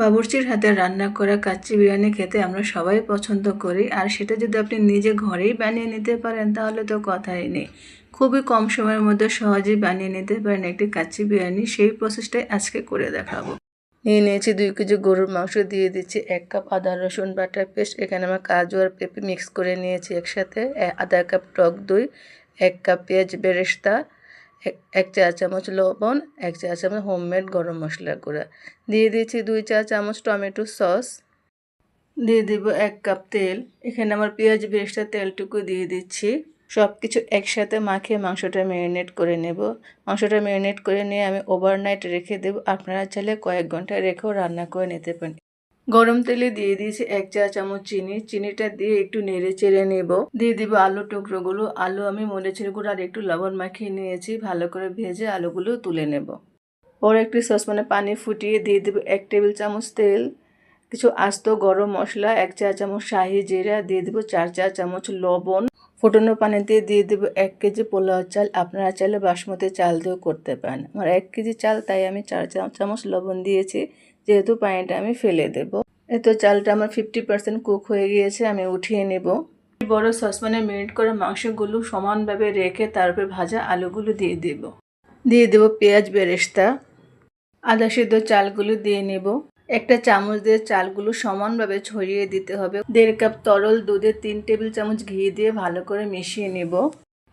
বাবুর্চির হাতে রান্না করা কাচ্চি বিরিয়ানি খেতে আমরা সবাই পছন্দ করি, আর সেটা যদি আপনি নিজে ঘরেই বানিয়ে নিতে পারেন তাহলে তো কথাই নেই। খুবই কম সময়ের মধ্যে সহজেই বানিয়ে নিতে পারেন একটি কাচ্চি বিরিয়ানি, সেই প্রসেসটাই আজকে করে দেখাবো। নিয়ে নিয়েছি দুই কেজি গরুর মাংস, দিয়ে দিচ্ছি এক কাপ আদা, রসুন, বাটার পেস্ট, এখানে আমার কাজু আর পেঁপে মিক্স করে নিয়েছি একসাথে আধা কাপ টক দই, এক কাপ পেঁয়াজ বেরেস্তা এক- চা চামচ লবণ এক চা চামচ হোমমেড গরম মশলা গুঁড়া। দিয়ে দিয়েছি দুই চা চামচ টমেটো সস। দিয়ে দিব এক কাপ তেল। এখানে আমার পেঁয়াজ বেরেস্তা তেলটুকু দিয়ে দিচ্ছি। সব কিছু একসাথে মাখিয়ে মাংসটা ম্যারিনেট করে নেব। মাংসটা ম্যারিনেট করে নিয়ে আমি ওভারনাইট রেখে দেবো। আপনারা চাইলে কয়েক ঘণ্টা রেখেও রান্না করে নিতে পারেন। গরম তেলে দিয়ে দিয়েছি এক চা চামচ চিনি। চিনিটা দিয়ে একটু নেড়ে চেড়ে নেব। দিয়ে দিব আলু টুকরোগুলো। আলু আমি মরিচের গুঁড়ো আর একটু লবণ মাখিয়ে নিয়েছি। ভালো করে ভেজে আলুগুলো তুলে নেব। ওর একটি সসপ্যানে পানি ফুটিয়ে দিয়ে দেবো এক টেবিল চামচ তেল, কিছু আস্ত গরম মশলা, এক চা চামচ শাহি জিরা, দিয়ে দেবো চার চা চামচ লবণ। ফুটানো পানিতে দিয়ে দেবো এক কেজি পোলাও চাল। আপনারা চাইলে বাসমতি চাল দিয়েও করতে পারেন। আমার এক কেজি চাল, তাই আমি চার চামচ লবণ দিয়েছি। যেহেতু পানিটা আমি ফেলে দেব। এই তো চালটা আমার ফিফটি পার্সেন্ট কুক হয়ে গিয়েছে, আমি উঠিয়ে নেব। বড় সসপ্যানে মিনিট করে মাংসগুলো সমানভাবে রেখে তারপর ভাজা আলুগুলো দিয়ে দেব। দিয়ে দেব পেঁয়াজ বেরেস্তা। আদা সিদ্ধ চালগুলো দিয়ে নেব। একটা চামচ দিয়ে চালগুলো সমানভাবে ছড়িয়ে দিতে হবে। দেড় কাপ তরল দুধে তিন টেবিল চামচ ঘি দিয়ে ভালো করে মিশিয়ে নেব।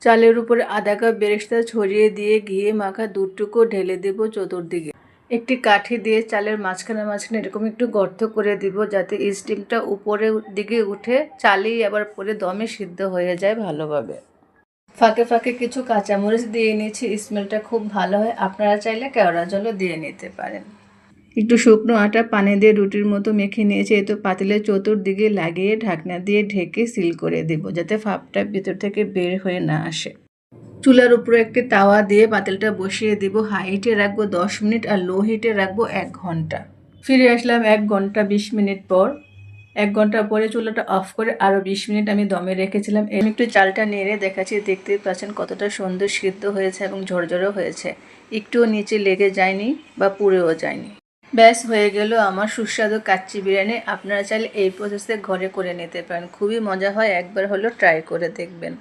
চালের উপরে আধা কাপ বেরেস্তা ছড়িয়ে দিয়ে ঘিয়ে মাখা দুধটুকু ঢেলে দেব চতুর্দিকে। একটি কাঠি দিয়ে চালের মাঝখানে মাঝখানে এরকম একটু গর্ত করে দিব যাতে স্টিমটা উপরের দিকে উঠে চালেই আবার পরে দমে সিদ্ধ হয়ে যায় ভালোভাবে। ফাঁকে ফাঁকে কিছু কাঁচামরিচ দিয়ে নিয়েছি, স্মেলটা খুব ভালো হয়। আপনারা চাইলে কেওড়া জলও দিয়ে নিতে পারেন। একটু শুকনো আটা পানে দিয়ে রুটির মতো মেখে নিয়েছি তো পাতিলের চতুর্দিকে লাগিয়ে ঢাকনা দিয়ে ঢেকে সিল করে দেব, যাতে ভাপটা ভিতর থেকে বের হয়ে না আসে। চুলার উপরে একটি তাওয়া দিয়ে পাতিলটা বসিয়ে দিব, হাই হিটে রাখব দশ মিনিট আর লো হিটে রাখব এক ঘণ্টা। ফিরে আসলাম এক ঘণ্টা বিশ মিনিট পর। এক ঘণ্টা পরে চুলাটা অফ করে আরও বিশ মিনিট আমি দমে রেখেছিলাম। আমি একটু চালটা নেড়ে দেখাচ্ছি, দেখতেই পাচ্ছেন কতটা সুন্দর সিদ্ধ হয়েছে এবং ঝরঝরও হয়েছে। একটুও নিচে লেগে যায়নি বা পুড়েও যায়নি। ব্যাস, হয়ে গেল আমার সুস্বাদু কাচ্চি বিরিয়ানি। আপনারা চাইলে এই প্রসেসে ঘরে করে নিতে পারেন। খুবই মজা হয়, একবার হলো ট্রাই করে দেখবেন।